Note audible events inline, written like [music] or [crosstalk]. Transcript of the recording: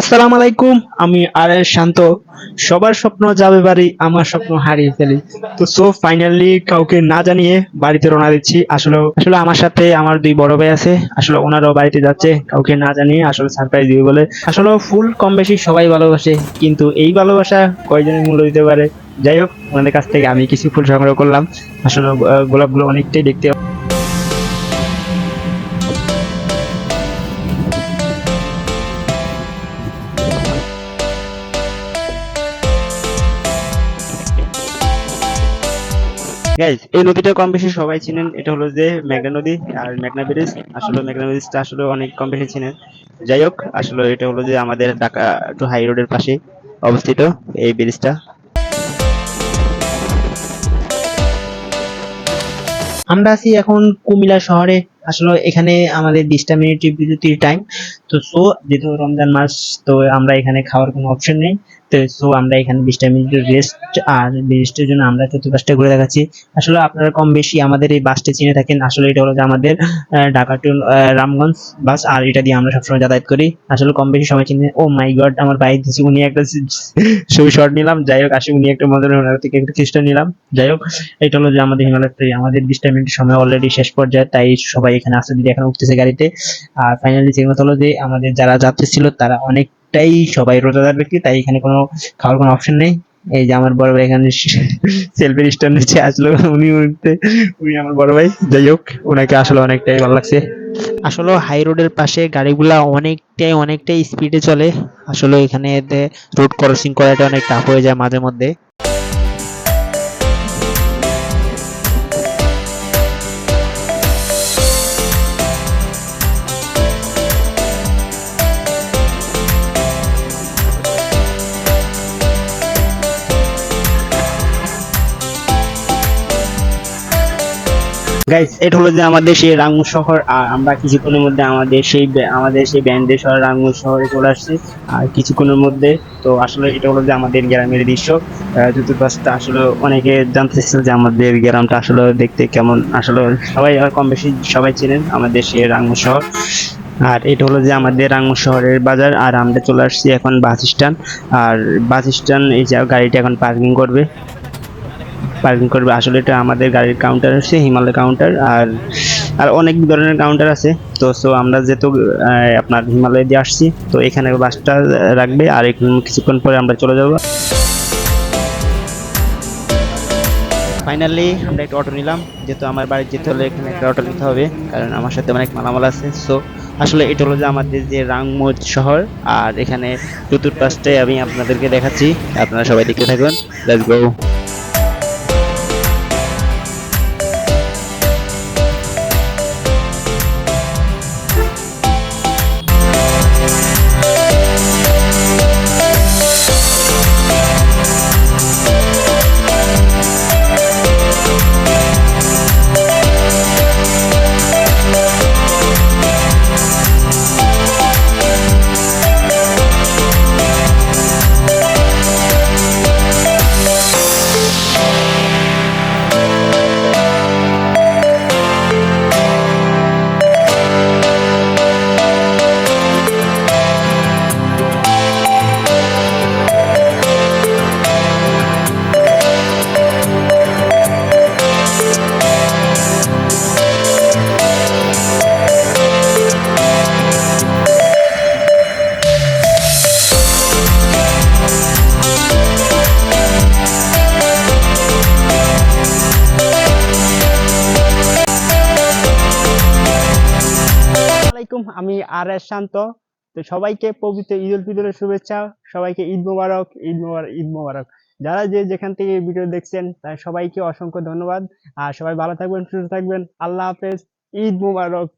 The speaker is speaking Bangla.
আসসালামু আলাইকুম, আমি আর এস শান্ত। সবার স্বপ্ন যাবে বাড়ি, আমার স্বপ্ন হারিয়ে ফেলি। তো সো ফাইনালি কাউকে না জানিয়ে বাড়িতে রওনা দিচ্ছি। আসলে আসলে আমার সাথে আমার দুই বড় ভাই আছে। আসলে ওনারাও বাড়িতে যাচ্ছে, কাউকে না জানিয়ে আসলে সারপ্রাইজ দিবে বলে। আসলে ফুল কম বেশি সবাই ভালোবাসে, কিন্তু এই ভালোবাসা কয়জনের মূল্য দিতে পারে? যাই হোক, ওনাদের কাছ থেকে আমি কিছু ফুল সংগ্রহ করলাম। আসলে গোলাপগুলো অনেকটাই দেখতে গাইজ এই নদীটা কম বেশি সবাই চিনেন। এটা হলো যে মেঘনা নদী আর মেঘনা ব্রিজ। আসলে মেঘনা ব্রিজটা আসলে অনেক কম বেশি চিনেন। যাই হোক, আসলে এটা হলো যে আমাদের ঢাকা টু হাই রোডের পাশে অবস্থিত এই ব্রিজটা। আমরা আছি এখন কুমিল্লা শহরে। আসলে এখানে আমাদের বিশটা মিনিট বিরতির টাইম তো সো যেহেতু রমজান মাস, তো আমরা এখানে খাওয়ার কোনো অপশন নেই। তো সো আমরা এখানে বিশটা মিনিটের রেস্ট আর রেস্টের জন্য আমরা চতুর্পাশটা ঘুরে দেখাচ্ছি। আসলে আপনারা কম বেশি আমাদের এই বাসটা চিনে থাকেন। আসলে এটা হলো যে আমাদের ঢাকা টু রামগঞ্জ বাস আর এটা দিয়ে আমরা সবসময় যাতায়াত করি। আসলে কম বেশি সময় চিনে ও মাই গড আমার বাইক দিচ্ছি উনি একটা ছবি শট নিলাম। যাই হোক আসলে উনি একটা মজার ওনার থেকে একটা খ্রিস্টান নিলাম। যাই হোক, এটা হলো যে আমাদের হিমালয় আমাদের বিশটা মিনিট সময় অলরেডি শেষ পর্যায়ে, তাই সবাই এখানে আসতে দিদি এখন উঠতেছে গাড়িতে। আর ফাইনালি কথা হলো যে আমাদের যারা যাত্রী ছিল, তারা অনেকটাই সবাই রোজাদার ব্যক্তি, তাই এখানে কোনো, খাওয়ার কোনো অপশন নেই। এই যে আমার বড় ভাই এখানে [laughs] সেলফি স্ট্যান্ড নিচে আসলো, উনি উঠতে, উনি আমার বড় ভাই। যাই হোক, ওনাকে আসলে অনেকটাই ভালো লাগছে। আসলে হাই রোডের পাশে গাড়িগুলা অনেকটাই অনেকটাই স্পিডে চলে। আসলে এখানে রোড ক্রসিং করাটা অনেক টাফ হয়ে যায় মাঝে মধ্যে গাইস এটা হলো যে আমাদের সেই রাঙ্গু শহর আর আমরা কিছুক্ষণের মধ্যে আমাদের সেই আমাদের সেই ব্যান্ডের শহর রাঙ্গু শহরে চলে আসছি আর কিছুক্ষণের মধ্যে। তো আসলে এটা হলো যে আমাদের গ্রামের দৃশ্য। আহ, চতুর্পাশটা আসলে অনেকে জানতে চাইছিল যে আমাদের গ্রামটা আসলে দেখতে কেমন। আসলে সবাই আর কম বেশি সবাই চেনেন আমাদের সেই রাঙ্গু শহর। আর এটা হলো যে আমাদের রাঙ্গু শহরের বাজার আর আমরা চলে আসছি এখন বাস স্ট্যান্ড। আর বাস স্ট্যান্ড এই যে গাড়িটা এখন পার্কিং করবে। পার্কিং করবে। আসলে এটা আমাদের গাড়ির কাউন্টার হচ্ছে হিমালয় কাউন্টার আর আর অনেক ধরনের কাউন্টার আছে। তো সো আমরা যেহেতু আপনার হিমালয় দিয়ে আসছি, তো এখানে বাসটা রাখবে আর কিছুক্ষণ পরে আমরা চলে যাব। ফাইনালি আমরা একটা অটো নিলাম, যেহেতু আমার বাড়ি যেতে হলে এখানে একটা অটো নিতে হবে, কারণ আমার সাথে অনেক মালামাল আছে। সো আসলে এটা হলো যে আমাদের যে রাংমোজ শহর, আর এখানে চতুর্পাশটাই আমি আপনাদেরকে দেখাচ্ছি। আপনারা সবাই দেখতে থাকুন লেটস গো আমি আর এস শান্ত। তো সবাইকে পবিত্র ঈদ উল ফিতরের শুভেচ্ছা, সবাইকে ঈদ মোবারক ঈদ মোবারক ঈদ মোবারক। যারা যে যেখান থেকে ভিডিও দেখছেন তাই সবাইকে অসংখ্য ধন্যবাদ। আর সবাই ভালো থাকবেন, সুস্থ থাকবেন। আল্লাহ হাফেজ, ঈদ মোবারক।